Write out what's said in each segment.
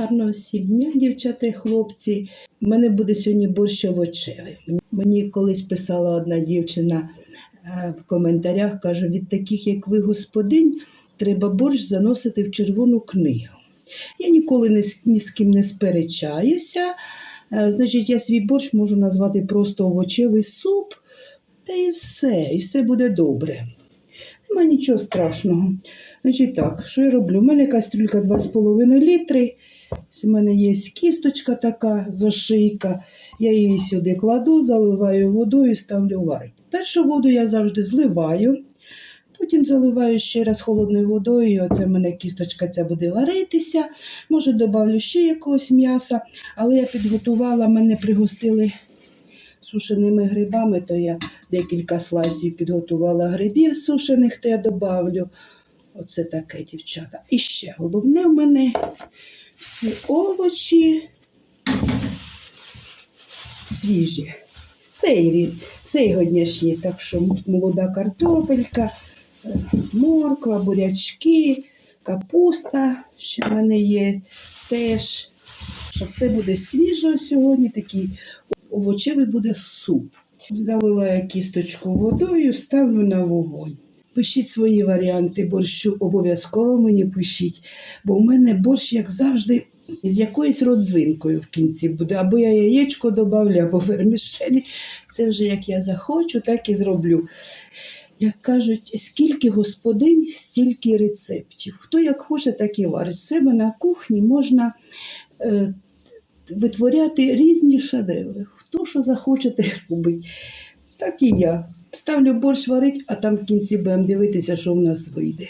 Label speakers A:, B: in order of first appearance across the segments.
A: Гарного всім дівчата і хлопці. У мене буде сьогодні борщ овочевий. Мені колись писала одна дівчина е, в коментарях, каже, від таких, як ви, господинь, треба борщ заносити в червону книгу. Я ніколи ні з ким не сперечаюся. Е, Значить, я свій борщ можу назвати просто овочевий суп, та і все, і все буде добре. Нема нічого страшного. Значить так, що я роблю? У мене кастрюлька 2,5 літри. У мене є кісточка така зашийка. Я її сюди кладу, заливаю водою і ставлю варити. Першу воду я завжди зливаю, потім заливаю ще раз холодною водою. Оце в мене кісточка ця буде варитися. Може, додавлю ще якогось м'яса, але я підготувала, мене пригостили сушеними грибами, то я декілька слайсів підготувала грибів сушених, то я додавлю. Оце таке, дівчата. І ще головне в мене всі овочі свіжі. Цей, сьогоднішні, так що молода картопелька, е, морква, бурячки, капуста, що в мене є теж. Що все буде свіжо сьогодні, такий овочевий буде суп. Залила я кісточку водою, ставлю на вогонь. Пишіть свої варіанти борщу, обов'язково мені пишіть, бо в мене борщ, як завжди, з якоюсь родзинкою в кінці буде. Або я яєчко додавлю, або вермішелі. Це вже як я захочу, так і зроблю. Як кажуть, скільки господинь, стільки рецептів. Хто як хоче, так і варить. Себе на кухні можна е, витворяти різні шедеври. Хто що захоче, те робить. Так і я. Ставлю борщ варить, а там в кінці будемо дивитися, що в нас вийде.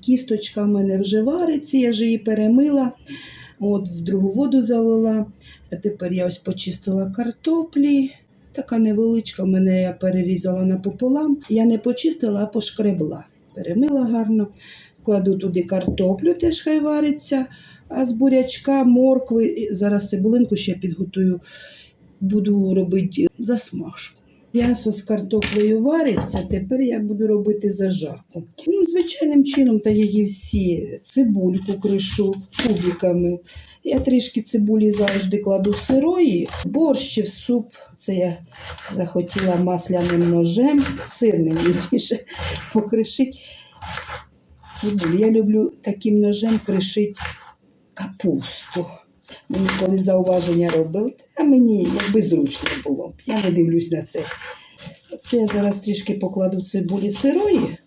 A: Кісточка в мене вже вариться, я вже її перемила, от в другу воду залила. А тепер я ось почистила картоплі. Така невеличка, в мене я перерізала напополам. Я не почистила, а пошкребла. Перемила гарно. Кладу туди картоплю, теж хай вариться. А з бурячка, моркви, зараз цибулинку ще підготую, буду робити засмажку. М'ясо з картоплею вариться, тепер я буду робити зажарку. Ну, звичайним чином, та її всі цибульку кришу кубиками. Я трішки цибулі завжди кладу сирої, борщ в суп. Це я захотіла масляним ножем, сирним вірніше, покришити цибулю. Я люблю таким ножем кришити капусту. Мені коли зауваження робили, а мені якби зручно було. Я не дивлюсь на це. Оце я зараз трішки покладу цибулі сирої,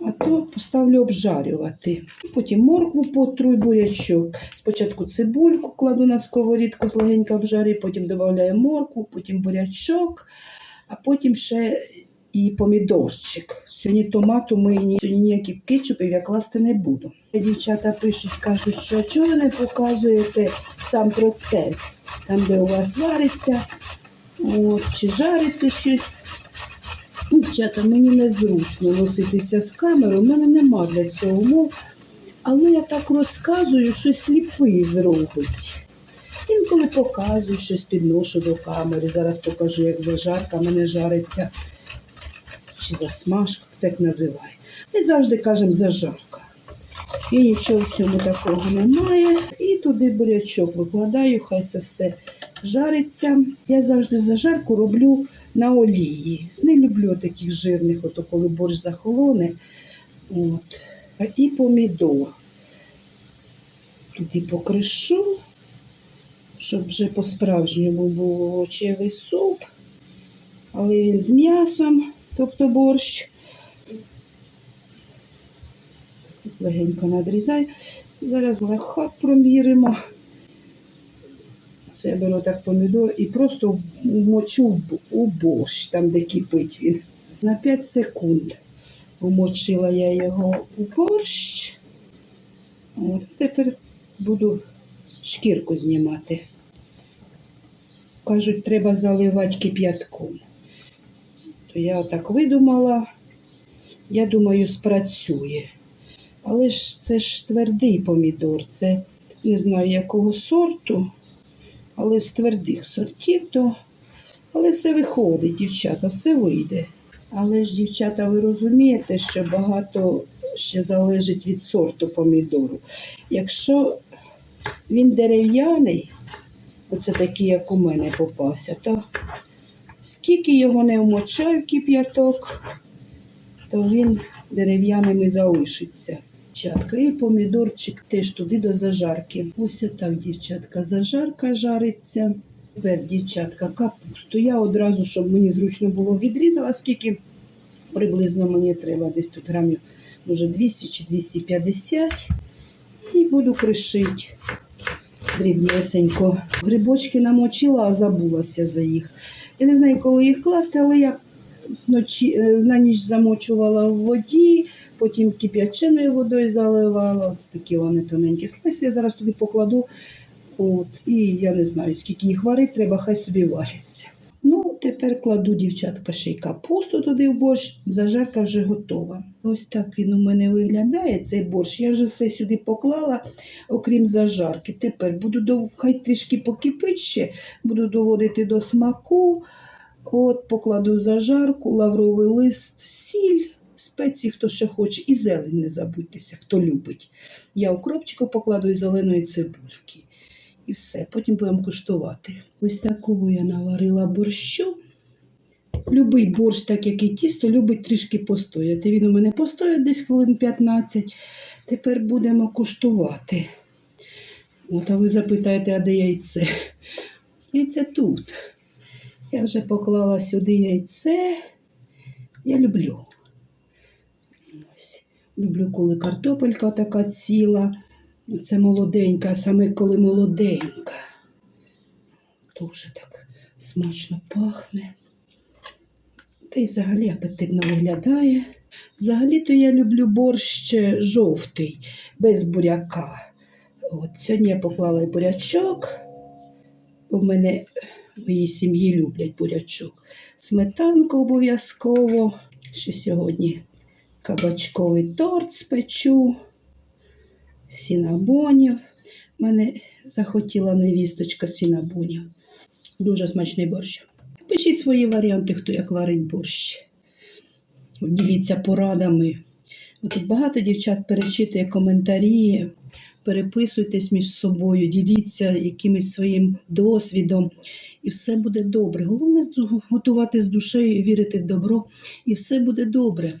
A: а то поставлю обжарювати. Потім моркву потру бурячок. Спочатку цибульку кладу на сковорідку, злегенько обжарю, потім додаю моркву, потім бурячок, а потім ще і помідорчик. Сьогодні томату ми ні, ніяких кетчупів я класти не буду. Дівчата пишуть, кажуть, що чого ви не показуєте сам процес, там, де у вас вариться, от, чи жариться щось. Дівчата, мені незручно носитися з камерою, у мене нема для цього умов. Але я так розказую, що сліпий зробить. Інколи показую щось підношу до камери. Зараз покажу, як зажарка в мене жариться чи засмажка, так називає. Ми завжди кажемо зажарка. І нічого в цьому такого немає. І туди бурячок викладаю, хай це все жариться. Я завжди зажарку роблю на олії. Не люблю таких жирних, ото коли борщ захолоне. От. І помідор. Туди покришу, щоб вже по-справжньому був овочевий суп. Але він з м'ясом, тобто борщ. Легенько надрізаю. Зараз легко проміримо. Це я беру так помідор і просто вмочу у борщ, там де кипить він. На 5 секунд вмочила я його у борщ. От, тепер буду шкірку знімати. Кажуть, треба заливати кип'ятком. То я отак видумала. Я думаю, спрацює. Але ж це ж твердий помідор. Це не знаю якого сорту, але з твердих сортів, то але все виходить, дівчата, все вийде. Але ж, дівчата, ви розумієте, що багато ще залежить від сорту помідору. Якщо Він дерев'яний, оце такий, як у мене попався. То скільки його не вмочав в кип'яток, то він дерев'яним і залишиться. Дівчатка, і помідорчик теж туди до зажарки. Ось отак, дівчатка, зажарка жариться. Тепер, дівчатка, капусту. Я одразу, щоб мені зручно було відрізала, скільки приблизно мені треба. Десь тут грамів, може 200 чи 250. І буду кришити дрібнесенько. Грибочки намочила, а забулася за їх. Я не знаю, коли їх класти, але я вночі, е, на ніч замочувала в воді, потім кип'яченою водою заливала. Ось такі вони тоненькі слиси. Я зараз туди покладу. От, і я не знаю, скільки їх варить, треба, хай собі варяться. Тепер кладу, дівчатка, ще й капусту туди в борщ. Зажарка вже готова. Ось так він у мене виглядає, цей борщ. Я вже все сюди поклала, окрім зажарки. Тепер буду дов... хай трішки покипить ще, буду доводити до смаку. От, покладу зажарку, лавровий лист, сіль, спеції, хто ще хоче, і зелень не забудьтеся, хто любить. Я укропчику покладу і зеленої цибульки. І все, потім будемо куштувати. Ось такого я наварила борщу. Любий борщ, так як і тісто, любить трішки постояти. Він у мене постоїть десь хвилин 15. Тепер будемо куштувати. От, а ви запитаєте, а де яйце? Яйце тут. Я вже поклала сюди яйце. Я люблю. Ось. Люблю, коли картопелька така ціла. Це молоденька, а саме коли молоденька. Дуже так смачно пахне. Та й взагалі апетитно виглядає. Взагалі-то я люблю борщ жовтий, без буряка. От, сьогодні я поклала і бурячок. У мене в моїй сім'ї люблять бурячок. Сметанку обов'язково. Ще сьогодні кабачковий торт спечу, сінабонів. Мене захотіла невісточка сінабонів. Дуже смачний борщ. Пишіть свої варіанти, хто як варить борщ. Діліться порадами. От багато дівчат перечитує коментарі, переписуйтесь між собою, діліться якимось своїм досвідом, і все буде добре. Головне готувати з душею вірити в добро, і все буде добре.